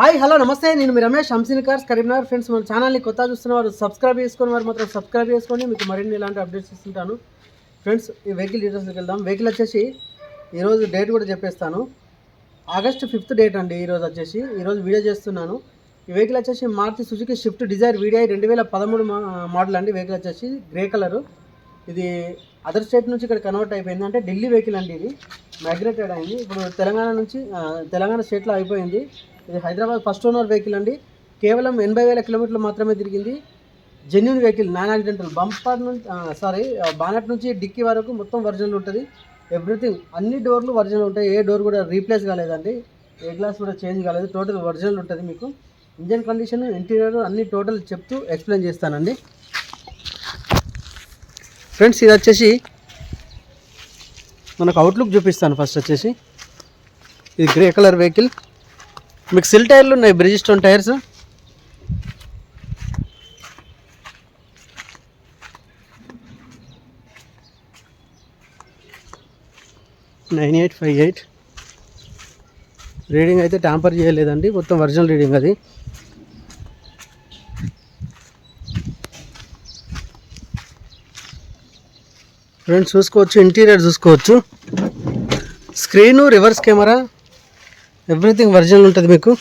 Hi hello నమస్తే. నేను మీ రమేష్ హంసిని కార్స్ కరీంనగర్ ఫ్రెండ్స్. మన ఛానల్ని కొత్త చూస్తున్న వారు సబ్స్క్రైబ్ చేసుకొని వారు మాత్రం సబ్స్క్రైబ్ చేసుకొని మీకు మరిన్ని ఇలాంటి అప్డేట్స్ ఇస్తుంటాను. ఫ్రెండ్స్ ఈ వెహికల్ డీటెయిల్స్కి వెళ్దాం. వెహికల్ వచ్చేసి ఈరోజు డేట్ కూడా చెప్పేస్తాను. ఆగస్ట్ ఫిఫ్త్ డేట్ అండి ఈరోజు వచ్చేసి. ఈరోజు వీడియో చేస్తున్నాను. ఈ వెహికల్ వచ్చేసి Maruti Suzuki Swift Dzire video రెండు వేల పదమూడు మోడల్ అండి. వెహికల్ వచ్చేసి గ్రే కలరు ఇది అదర్ స్టేట్ నుంచి ఇక్కడ కన్వర్ట్ అయిపోయింది. అంటే ఢిల్లీ వెహికల్ అండి ఇది. మైగ్రేటెడ్ అయింది ఇప్పుడు తెలంగాణ నుంచి తెలంగాణ స్టేట్లో అయిపోయింది. ఇది హైదరాబాద్ ఫస్ట్ ఓనర్ వెహికల్ అండి. కేవలం ఎనభై వేల కిలోమీటర్లు మాత్రమే తిరిగింది. Genuine vehicle non accidental bumper నుంచి సారీ బానట్ నుంచి డిక్కీ వరకు మొత్తం ఒరిజినల్ ఉంటుంది. ఎవ్రీథింగ్ అన్ని డోర్లు ఒరిజినల్ ఉంటాయి. ఏ డోర్ కూడా రీప్లేస్ కాలేదండి. ఏ గ్లాస్ కూడా చేంజ్ కాలేదు. టోటల్ ఒరిజినల్ ఉంటుంది మీకు. ఇంజన్ కండిషన్ ఇంటీరియర్ అన్ని టోటల్ చెప్తూ ఎక్స్ప్లెయిన్ చేస్తానండి. ఫ్రెండ్స్ ఇది వచ్చేసి మనకు అవుట్లుక్ చూపిస్తాను ఫస్ట్ వచ్చేసి. ఇది గ్రే కలర్ వెహికల్ మీకు సిల్ టైర్లు ఉన్నాయి Bridgestone tyres? Nine eight five eight. Reading అయితే ట్యాంపర్ చేయలేదండి మొత్తం ఒరిజినల్ రీడింగ్ అది. ఫ్రెండ్స్ చూసుకోవచ్చు ఇంటీరియర్ చూసుకోవచ్చు. Screen reverse camera everything original ఉంటుంది మీకు?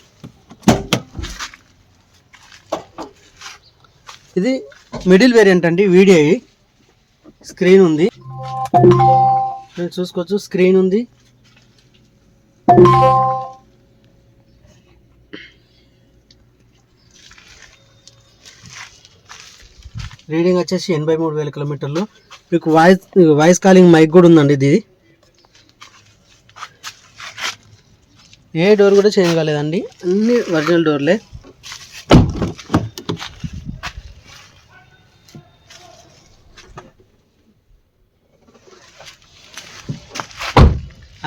ఇది మిడిల్ వేరియంట్ అండి వీడియో స్క్రీన్ ఉంది. నేను చూసుకోవచ్చు స్క్రీన్ ఉంది. రీడింగ్ వచ్చేసి ఎనభై మూడు వేల కిలోమీటర్లు. మీకు వాయిస్ వాయిస్ కాలింగ్ మైక్ కూడా ఉందండి ఇది. ఏ డోర్ కూడా చేంజ్ కాలేదండి. అన్ని ఒరిజినల్ డోర్లే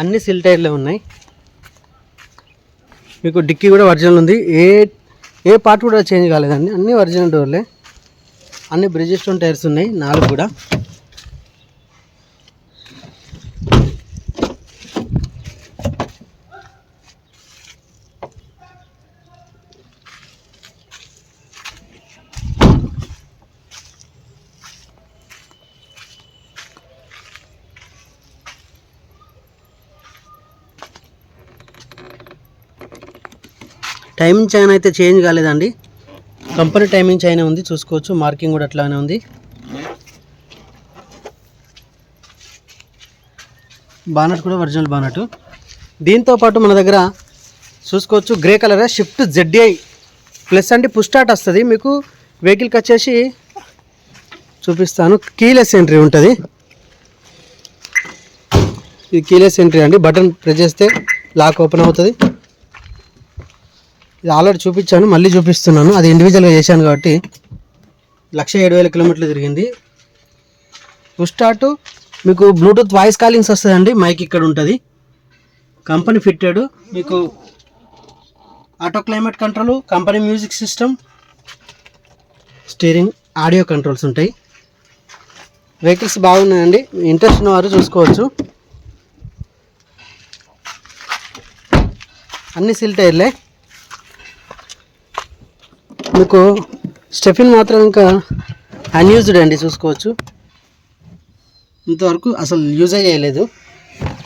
అన్ని సిల్ టైర్లే ఉన్నాయి. మీకు డిక్కీ కూడా ఒరిజినల్ ఉంది. ఏ ఏ పార్ట్ కూడా చేంజ్ కాలేదండి. అన్ని ఒరిజినల్ డోర్లే అన్ని బ్రిజిస్టోన్ టైర్స్ ఉన్నాయి. నాలుగు కూడా. టైమింగ్ చైన్ అయితే చేంజ్ కాలేదండి. కంపెనీ టైమింగ్ చైన్ ఉంది చూసుకోవచ్చు. మార్కింగ్ కూడా అట్లానే ఉంది. బానట్ కూడా ఒరిజినల్ బానట్. దీంతో పాటు మన దగ్గర చూసుకోవచ్చు grey colour Swift ZI plus అంటే పుష్టాట్ వస్తుంది. మీకు వెహికల్కి వచ్చేసి చూపిస్తాను. కీలెస్ ఎంట్రీ ఉంటుంది. ఇది కీలెస్ ఎంట్రీ అండి. బటన్ ప్రెస్ చేస్తే లాక్ ఓపెన్ అవుతుంది. ఇది ఆల్రెడీ చూపించాను మళ్ళీ చూపిస్తున్నాను. అది ఇండివిజువల్గా చేశాను కాబట్టి లక్ష ఏడు వేల కిలోమీటర్లు తిరిగింది. పుష్ మీకు బ్లూటూత్ వాయిస్ కాలింగ్స్ వస్తుందండి మైక్ ఇక్కడ ఉంటుంది. కంపెనీ ఫిట్టెడ్ మీకు auto climate control company music system steering audio controls ఉంటాయి. వెహికల్స్ బాగున్నాయండి ఇంట్రెస్ట్ ఉన్న వారు చూసుకోవచ్చు. అన్ని సిల్ టైర్లే. మీకు స్టెఫిన్ మాత్రం ఇంకా అన్యూజ్డ్ అండి చూసుకోవచ్చు. ఇంతవరకు అసలు యూజ్ చేయలేదు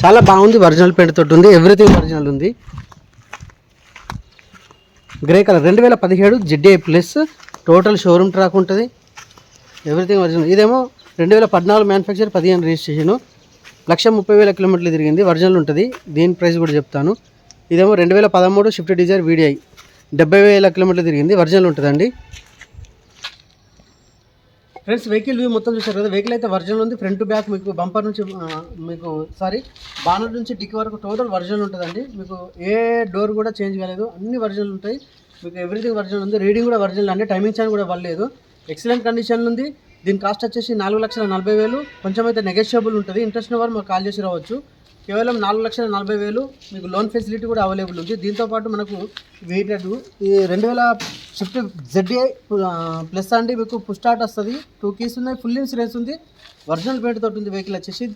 చాలా బాగుంది ఒరిజినల్ పెయింట్ తోటి ఉంది ఎవ్రీథింగ్ ఒరిజినల్ ఉంది. గ్రే కలర్ రెండు వేల పదిహేడు ZD plus total showroom track ఉంటుంది. ఎవ్రీథింగ్ ఒరిజినల్ ఇదేమో రెండు వేల పద్నాలుగు మ్యానుఫ్యాక్చర్ పదిహేను రిజిస్ట్రేషను లక్ష ముప్పై వేల కిలోమీటర్లు తిరిగింది ఒరిజినల్ ఉంటుంది. దీని ప్రైస్ కూడా చెప్తాను. ఇదేమో రెండు వేల పదమూడు షిఫ్ట్ డిజైర్ వీడిఐ డెబ్బై వేల కిలోమీటర్లు తిరిగింది. ఒరిజినల్ ఉంటుందండి. ఫ్రెండ్స్ వెహికల్ వ్యూ మొత్తం చూసారు కదా? వెహికల్ అయితే వర్జన్ ఉంది. ఫ్రంట్ బ్యాక్ మీకు బంపర్ నుంచి మీకు సారీ బానర్ నుంచి డిక్కి వరకు టోటల్ వర్జన్ ఉంటుందండి. మీకు ఏ డోర్ కూడా చేంజ్ కాలేదు. అన్ని వర్జన్లు ఉంటాయి. మీకు ఎవ్రీథింగ్ వర్జన్ ఉంది. రీడింగ్ కూడా ఒరిజినల్ అండి. టైమింగ్ ఛాన్ కూడా వల్లేదు ఎక్సలెంట్ కండిషన్ ఉంది. దీని కాస్ట్ వచ్చేసి నాలుగు లక్షల నలభై వేలు. కొంచెం అయితే నెగోషియబుల్ ఉంటుంది. ఇంట్రెస్ట్ ఉన్న వారు మాకు కాల్ చేసి రావచ్చు. కేవలం నాలుగు లక్షల నలభై వేలు మీకు లోన్ ఫెసిలిటీ కూడా అవైలబుల్ ఉంది. దీంతోపాటు మనకు వెయిటెడ్ ఈ రెండు వేల షిఫ్ట్ జెడ్ఏ ప్లస్ అండి మీకు పుష్ స్టార్ట్ వస్తుంది. టూ కీస్ ఉన్నాయి ఫుల్ ఇన్సూరెన్స్ ఉంది. ఒరిజినల్ పెయింట్ తోటి ఉంది వెహికల్ వచ్చేసి.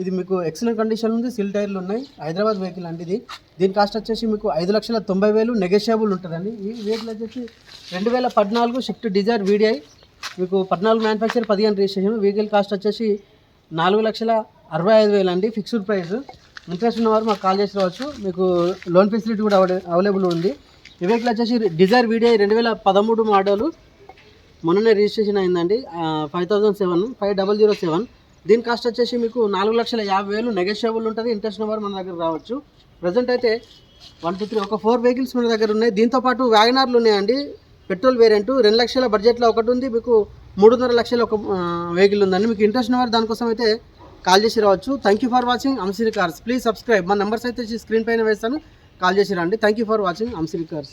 ఇది మీకు ఎక్సలెంట్ కండిషన్ ఉంది సిల్ టైర్లు ఉన్నాయి. హైదరాబాద్ వెహికల్ అండి ఇది. దీని కాస్ట్ వచ్చేసి మీకు ఐదు లక్షల తొంభై వేలు నెగోషియబుల్ ఉంటుందండి. ఈ వెహికల్ వచ్చేసి రెండు వేల పద్నాలుగు షిఫ్ట్ డిజైర్ వీడిఐ మీకు పద్నాలుగు మ్యానుఫ్యాక్చర్ పదిహేను రిజిస్ట్రేషన్ వెహికల్ కాస్ట్ వచ్చేసి నాలుగు లక్షల అరవై ఐదు వేలు అండి ఫిక్స్డ్ ప్రైస్ ఇంట్రెస్ట్ ఉన్నవారు మాకు కాల్ చేసి రావచ్చు. మీకు లోన్ ఫెసిలిటీ కూడా అవైలబుల్ ఉంది. ఈ వచ్చేసి డిజైర్ వీడియో రెండు వేల పదమూడు మోడలు మొన్ననే రిజిస్ట్రేషన్ అయిందండి. Five thousand seven five double zero seven దీని కాస్ట్ వచ్చేసి మీకు నాలుగు లక్షల యాభై వేలు నెగోషియబుల్ ఉంటుంది. ఇంట్రెస్ట్ నెంబర్ మన దగ్గర రావచ్చు. ప్రజెంట్ అయితే వన్ టూ త్రీ ఒక ఫోర్ వెహికల్స్ మన దగ్గర ఉన్నాయి. దీంతోపాటు వ్యాగనార్లు ఉన్నాయండి. పెట్రోల్ వేరియంట్ రెండు లక్షల బడ్జెట్లో ఒకటి ఉంది. మీకు మూడున్నర లక్షల ఒక వెహికల్ ఉందండి. మీకు ఇంట్రెస్ట్ నెంబర్ దానికోసం అయితే కాల్ చేసి రావచ్చు. Thank you for watching Amsiri cars please subscribe మా నెంబర్స్ అయితే స్క్రీన్ పైన వేస్తాను. కాల్ చేసి రండి. Thank you for watching Amsiri cars